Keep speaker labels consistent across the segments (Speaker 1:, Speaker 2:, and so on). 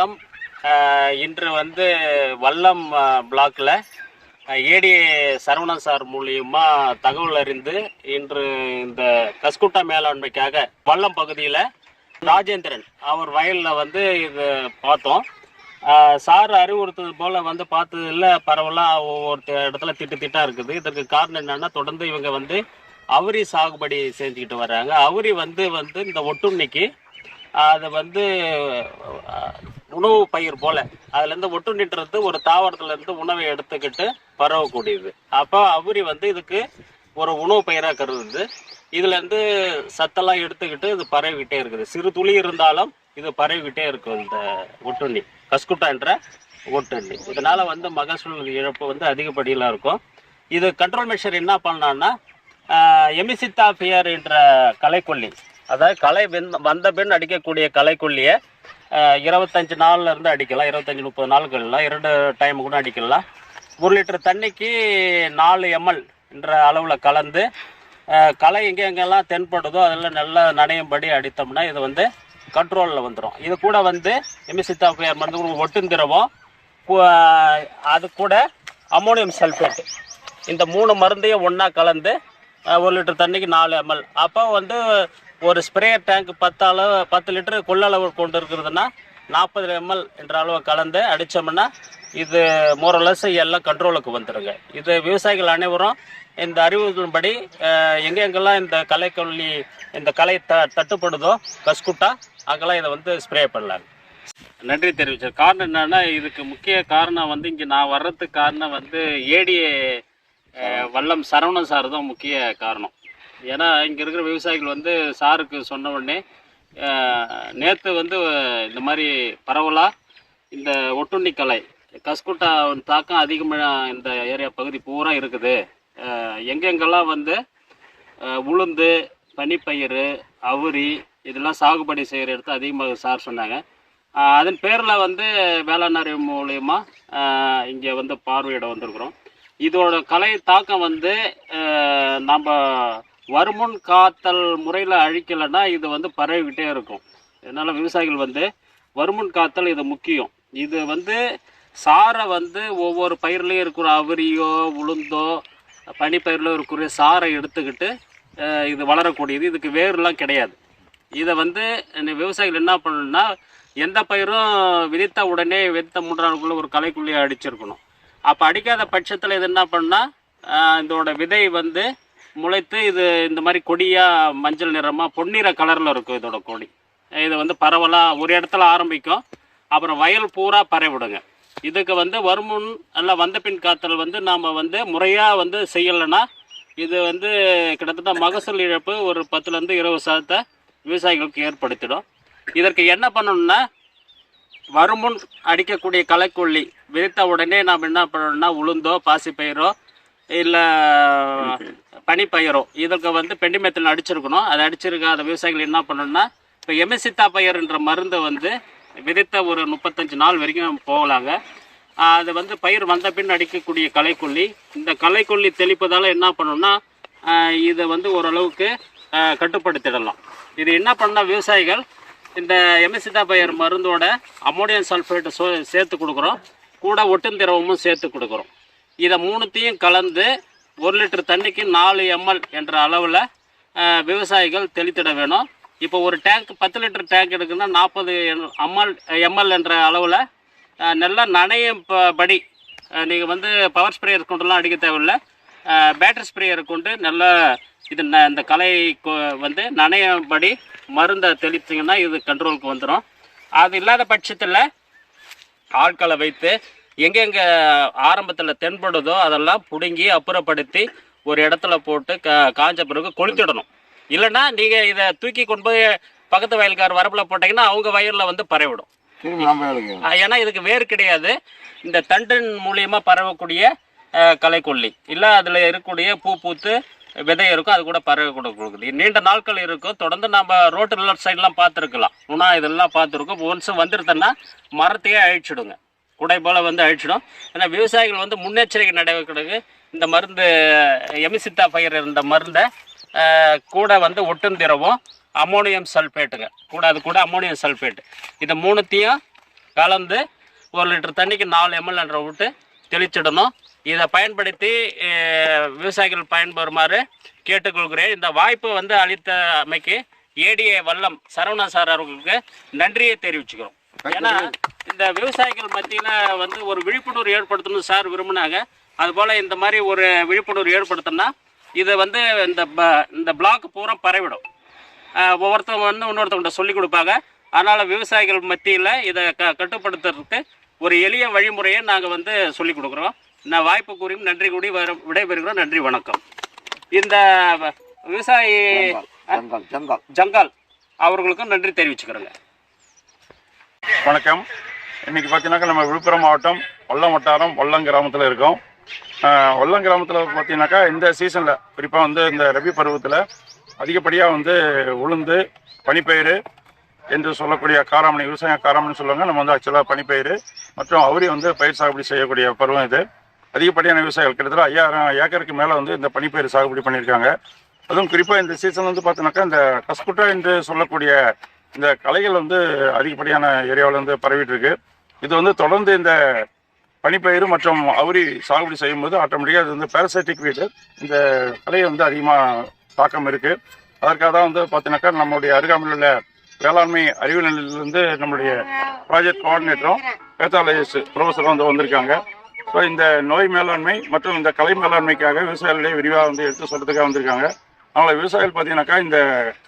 Speaker 1: வணக்கம். இன்று வந்து வல்லம் பிளாக்கில் ஏடி சரவணன் சார் மூலியமா தகவல் அறிந்து இன்று இந்த கஸ்குட்டா மேலாண்மைக்காக வல்லம் பகுதியில் ராஜேந்திரன் அவர் வயலில் வந்து இது பார்த்தோம். சார் அறிவுறுத்தது போல் வந்து பார்த்ததில்ல பரவலாக ஒவ்வொரு இடத்துல திட்டு திட்டாக இருக்குது. இதற்கு காரணம் என்னென்னா தொடர்ந்து இவங்க வந்து அவரி சாகுபடி செஞ்சுக்கிட்டு வர்றாங்க. அவரி வந்து வந்து இந்த ஒட்டுண்ணிக்கு அதை வந்து உணவு பயிர் போல. அதுல இருந்து ஒட்டுண்ணின்றது ஒரு தாவரத்துல இருந்து உணவை எடுத்துக்கிட்டு பரவக்கூடியது. அப்போ அவுரி வந்து இதுக்கு ஒரு உணவு பயிராக கருதுது. இதுல இருந்து சத்தெல்லாம் எடுத்துக்கிட்டு இது பரவிக்கிட்டே இருக்குது. சிறு துளி இருந்தாலும் இது பரவிக்கிட்டே இருக்கும் இந்த ஒட்டுண்ணி. கஸ்குட்டா என்ற ஒட்டுண்ணி. இதனால வந்து மகசூல் இழப்பு வந்து அதிகப்படியில் இருக்கும். இது கண்ட்ரோல் மெஷர் என்ன பண்ணலான்னா எமிசித்தாபியர் என்ற கலைக்கொல்லி அதாவது களை வந்த பின் அடிக்கக்கூடிய களைக்கொல்லியை இருபத்தஞ்சி நாள்ல இருந்து அடிக்கலாம். இருபத்தஞ்சி முப்பது நாட்கள்லாம் இரண்டு டைம் கூட அடிக்கலாம். ஒரு லிட்டர் தண்ணிக்கு நாலு எம்எல் என்ற அளவில் கலந்து களை எங்கே எங்கெல்லாம் தென்படுதோ அதெல்லாம் நல்லா நனையும்படி அடித்தோம்னா இது வந்து கண்ட்ரோலில் வந்துடும் இது கூட வந்து எமிசித்தா பியர் மருந்து ஒட்டும் திரவம் அது கூட அம்மோனியம் சல்ஃபேட் இந்த மூணு மருந்தையும் ஒன்றா கலந்து ஒரு லிட்டர் தண்ணிக்கு நாலு எம்எல் அப்போ வந்து ஒரு ஸ்ப்ரேயர் டேங்க் பத்து அளவு பத்து லிட்டர் கொள்ளளவு கொண்டு இருக்கிறதுனா நாற்பது எம்எல் என்ற அளவு கலந்து அடித்தோம்னா இது மோரலஸ் எல்லாம் கண்ட்ரோலுக்கு வந்துடுங்க இது விவசாயிகள் அனைவரும் இந்த அறிவுகளின்படி எங்கெங்கெல்லாம் எங்க எங்கெல்லாம் இந்த கலைக்கொல்லி இந்த கலை த தட்டுப்படுதோ கஸ்குட்டா அங்கெல்லாம் இதை வந்து ஸ்ப்ரே பண்ணலாங்க. நன்றி தெரிவித்தார் காரணம் என்னென்னா இதுக்கு முக்கிய காரணம் வந்து இங்கே நான் வர்றதுக்கு காரணம் வந்து ஏடிஏ வல்லம் சரவணன் சார் தான் முக்கிய காரணம். ஏன்னா இங்கே இருக்கிற விவசாயிகள் வந்து சாருக்கு சொன்ன உடனே நேற்று வந்து இந்த மாதிரி பரவலாக இந்த ஒட்டுண்ணி கலை கஸ்குட்டாவின் தாக்கம் அதிகமாக இந்த ஏரியா பகுதி பூரா இருக்குது. எங்கெங்கெல்லாம் வந்து உளுந்து பனிப்பயிறு அவுரி இதெல்லாம் சாகுபடி செய்கிற இடத்த அதிகமாக சார் சொன்னாங்க. அதன் பேரில் வந்து வேளாண் அறிவு மூலயமா இங்கே வந்து பார்வையிட வந்திருக்கிறோம். இதோட கலை தாக்கம் வந்து நம்ம வருமுன் காத்தல் முறையில் அழிக்கலைன்னா இது வந்து பரவிக்கிட்டே இருக்கும். அதனால் விவசாயிகள் வந்து வருமுன் காத்தல் இது முக்கியம். இது வந்து சாரை வந்து ஒவ்வொரு பயிர்லேயும் இருக்கிற அவரியோ உளுந்தோ பனிப்பயிரில் இருக்கிற சாரை எடுத்துக்கிட்டு இது வளரக்கூடியது. இதுக்கு வேர்லாம் கிடையாது. இதை வந்து விவசாயிகள் என்ன பண்ணணும்னா எந்த பயிரும் விதித்த உடனே விதித்த மூன்றாண்டுக்குள்ளே ஒரு கலைக்குள்ளேயே அடிச்சிருக்கணும். அப்போ அடிக்காத பட்சத்தில் இது என்ன பண்ணால் இதோட விதை வந்து முளைத்து இது இந்த மாதிரி கொடியாக மஞ்சள் நிறமாக பொன்னிற கலரில் இருக்கும் இதோட கொடி. இது வந்து பரவலாக ஒரு இடத்துல ஆரம்பிக்கும். அப்புறம் வயல் பூரா பரவிடுங்க இதுக்கு வந்து வருமுன் அல்ல வந்த பின் காத்தல் வந்து நாம் வந்து முறையாக வந்து செய்யலைன்னா இது வந்து கிட்டத்தட்ட மகசூல் இழப்பு ஒரு பத்துலேருந்து இருபது சதத்தை விவசாயிகளுக்கு ஏற்படுத்திடும். இதற்கு என்ன பண்ணணும்னா வருமுன் அடிக்கக்கூடிய களைக்கொல்லி விதைத்த உடனே நாம் என்ன பண்ணணும்னா உளுந்தோ பாசிப்பயிரோ இல்லை பனிப்பயிரோ இதற்கு வந்து பெண்டிமெத்தில் அடிச்சிருக்கணும். அதை அடிச்சிருக்காத விவசாயிகள் என்ன பண்ணணும்னா இப்போ எமிசித்தா பயிர்ன்ற மருந்தை வந்து விதைத்த ஒரு முப்பத்தஞ்சு நாள் வரைக்கும் போகலாங்க. அது வந்து பயிர் வந்த பின் அடிக்கக்கூடிய களைக்கொல்லி. இந்த களைக்கொல்லி தெளிப்பதால் என்ன பண்ணணும்னா இதை வந்து ஓரளவுக்கு கட்டுப்படுத்திடலாம். இது என்ன பண்ணால் விவசாயிகள் இந்த எமிசிதா பயிர் மருந்தோட அமோனியம் சல்ஃபேட்டு சோ சேர்த்து கொடுக்குறோம். கூட ஒட்டுந்திரவமும் சேர்த்து கொடுக்குறோம். இதை மூணுத்தையும் கலந்து ஒரு லிட்டர் தண்ணிக்கு நாலு எம்எல் என்ற அளவில் விவசாயிகள் தெளித்திட வேணும். இப்போ ஒரு டேங்க் பத்து லிட்டர் டேங்க் எடுக்குன்னா நாற்பது எம்எல் எம்எல் என்ற அளவில் நல்லா நனையும் ப- படி நீங்கள் வந்து பவர் ஸ்ப்ரேயர் கொண்டுலாம் அடிக்க தேவையில்ல. பேட்டரி ஸ்ப்ரேயர் கொண்டு நல்லா இது ந- இந்த கலை வந்து நனையும்படி மருந்தை தெளித்தீங்கன்னா இது கண்ட்ரோலுக்கு வந்துடும் அது இல்லாத பட்சத்தில் ஆட்களை வைத்து எங்கெங்கே ஆரம்பத்தில் தென்படுதோ அதெல்லாம் பிடுங்கி அப்புறப்படுத்தி ஒரு இடத்துல போட்டு கா காஞ்ச பிறகு கொளுத்திடணும். இல்லைன்னா நீங்கள் இதை தூக்கி கொண்டு போய் பக்கத்து வயல்கார் வரப்பில் போட்டிங்கன்னா அவங்க வயலில் வந்து பரவிடும். ஏன்னா இதுக்கு வேர் கிடையாது. இந்த தண்டின் மூலியமாக பரவக்கூடிய ஆஹ், களைக்கொல்லி. இல்லை அதில் இருக்கக்கூடிய பூ பூத்து விதை இருக்கும் அது கூட பரவ கூட கொடுக்குது. நீண்ட நாட்கள் இருக்கும். தொடர்ந்து நம்ம ரோட்டு சைட்லாம் பார்த்துருக்கலாம். உணா இதெல்லாம் பார்த்துருக்கோம். ஒன்ஸ் வந்துருதுன்னா மரத்தையே அழிச்சிடுங்க. குடை போல் வந்து அழிச்சிடும். ஏன்னா விவசாயிகள் வந்து முன்னெச்சரிக்கை நடவடிக்கைக்கு இந்த மருந்து எமிசித்தா பயிர் இருந்த மருந்தை கூட வந்து ஒட்டும் திரவம் அமோனியம் சல்ஃபேட்டுங்க கூட அது கூட அமோனியம் சல்ஃபேட்டு இதை மூணுத்தையும் கலந்து ஒரு லிட்டர் தண்ணிக்கு நாலு எம்எல் என்ற விட்டு தெளிச்சிடணும். இதை பயன்படுத்தி விவசாயிகள் பயன்பெறுமாறு கேட்டுக்கொள்கிறேன். இந்த வாய்ப்பு வந்து அளித்த அமைக்கு ஏடிஏ வல்லம் சரவணா சார் அவர்களுக்கு நன்றியை தெரிவிச்சுக்கிறோம். ஏன்னா இந்த விவசாயிகள் மத்தியில் வந்து ஒரு விழிப்புணர்வு ஏற்படுத்தணும் சார் விரும்பினாங்க. அதுபோல் இந்த மாதிரி ஒரு விழிப்புணர்வு ஏற்படுத்தினா இதை வந்து இந்த ப- இந்த பிளாக் பூரா பரவிடும். ஒவ்வொருத்தவங்க வந்து இன்னொருத்தவங்கள்ட்ட சொல்லி கொடுப்பாங்க. அதனால் விவசாயிகள் மத்தியில் இதை க கட்டுப்படுத்துறதுக்கு ஒரு எளிய வழிமுறையை நாங்கள் வந்து சொல்லி கொடுக்குறோம். நான் வாய்ப்பு கூறியும் நன்றி கூடி வர விடைபெறுகிறோம். நன்றி வணக்கம். இந்த விவசாயி
Speaker 2: ஜங்கால்
Speaker 1: அவர்களுக்கும் நன்றி தெரிவிச்சுக்கிறோங்க.
Speaker 3: வணக்கம். இன்னைக்கு பார்த்தீங்கன்னாக்கா நம்ம விழுப்புரம் மாவட்டம் வல்லம் வட்டாரம் வல்லம் கிராமத்தில் இருக்கோம். வல்லம் கிராமத்தில் பார்த்தீங்கன்னாக்கா இந்த சீசனில் குறிப்பாக வந்து இந்த ரபி பருவத்தில் அதிகப்படியாக வந்து உளுந்து பனிப்பயிறு என்று சொல்லக்கூடிய காராமணி விவசாயம் காராமணி சொல்லுவாங்க. நம்ம வந்து ஆக்சுவலாக பனிப்பயிறு மற்றும் அவரி வந்து பயிர் சாகுபடி செய்யக்கூடிய பருவம் இது. அதிகப்படியான விவசாயிகள் கிட்டத்தட்ட ஐயாயிரம் ஏக்கருக்கு மேலே வந்து இந்த பனிப்பயிர் சாகுபடி பண்ணியிருக்காங்க. அதுவும் குறிப்பாக இந்த சீசன் வந்து பார்த்தீங்கன்னாக்கா இந்த கஸ்குட்டா என்று சொல்லக்கூடிய இந்த கலைகள் வந்து அதிகப்படியான ஏரியாவில் வந்து பரவிட்டு இருக்கு. இது வந்து தொடர்ந்து இந்த பனிப்பயிறு மற்றும் அவுரி சாகுபடி செய்யும்போது ஆட்டோமேட்டிக்காக இது வந்து பேரசைட்டிக் வீடு. இந்த கலையை வந்து அதிகமாக தாக்கம் இருக்கு. அதற்காக தான் வந்து பார்த்தீங்கன்னாக்கா நம்மளுடைய அருகாமையில் உள்ள வேளாண்மை அறிவியல் நிலையிலிருந்து நம்மளுடைய ப்ராஜெக்ட் கோஆர்டினேட்டரும் பேத்தாலஜிஸ்ட் ப்ரொஃபஸரும் வந்து வந்திருக்காங்க. ஸோ இந்த நோய் மேலாண்மை மற்றும் இந்த கலை மேலாண்மைக்காக விவசாயிகளே விரிவாக வந்து எடுத்து சொல்றதுக்காக வந்திருக்காங்க. அதனால் விவசாயிகள் பார்த்தீங்கன்னாக்கா இந்த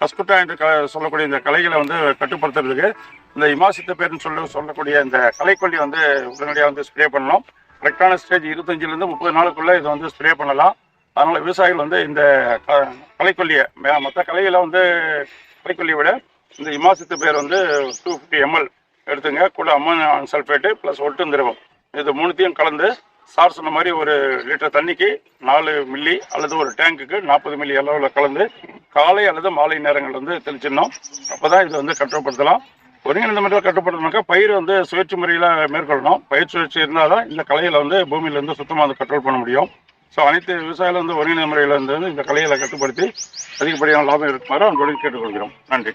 Speaker 3: கஸ்குட்டா என்று க சொல்லக்கூடிய இந்த கலைகளை வந்து கட்டுப்படுத்துறதுக்கு இந்த இமாசித்த பேர்னு சொல்ல சொல்லக்கூடிய இந்த கலைக்கொல்லி வந்து உடனடியாக வந்து ஸ்ப்ரே பண்ணணும் கரெக்டான ஸ்டேஜ் இருபத்தஞ்சிலேருந்து முப்பது நாளுக்குள்ளே இதை வந்து ஸ்ப்ரே பண்ணலாம். அதனால் விவசாயிகள் வந்து இந்த க கலைக்கொல்லியை மற்ற கலைகளை வந்து கலைக்கொல்லியை விட இந்த இமாசித்து பேர் வந்து டூ ஃபிஃப்டி எம்எல் எடுத்துங்க. கூட அம்மன் சல்ஃபேட்டு ப்ளஸ் ஒட்டு திரவம். இது மூணுத்தையும் கலந்து சார் சொன்ன மாதிரி ஒரு லிட்டர் தண்ணிக்கு நாலு மில்லி அல்லது ஒரு டேங்குக்கு நாற்பது மில்லி அளவில் கலந்து காலை அல்லது மாலை நேரங்கள் வந்து தெளிச்சிடணும். அப்போ தான் இது வந்து கட்டுப்படுத்தலாம். ஒருங்கிணைந்த முறையில் கட்டுப்படுத்தணும்னாக்கா பயிர் வந்து சுழற்சி முறையில் மேற்கொள்ளணும். பயிர் சுழற்சி இருந்தால் தான் இந்த கலையில் வந்து பூமியிலேருந்து சுத்தமாக வந்து கண்ட்ரோல் பண்ண முடியும். ஸோ அனைத்து விவசாயிகள் வந்து ஒருங்கிணைந்த முறையில் வந்து இந்த கலைகளை கட்டுப்படுத்தி அதிகப்படியான லாபம் இருக்குமாறு அன்போடு கேட்டுக்கொள்கிறோம். நன்றி.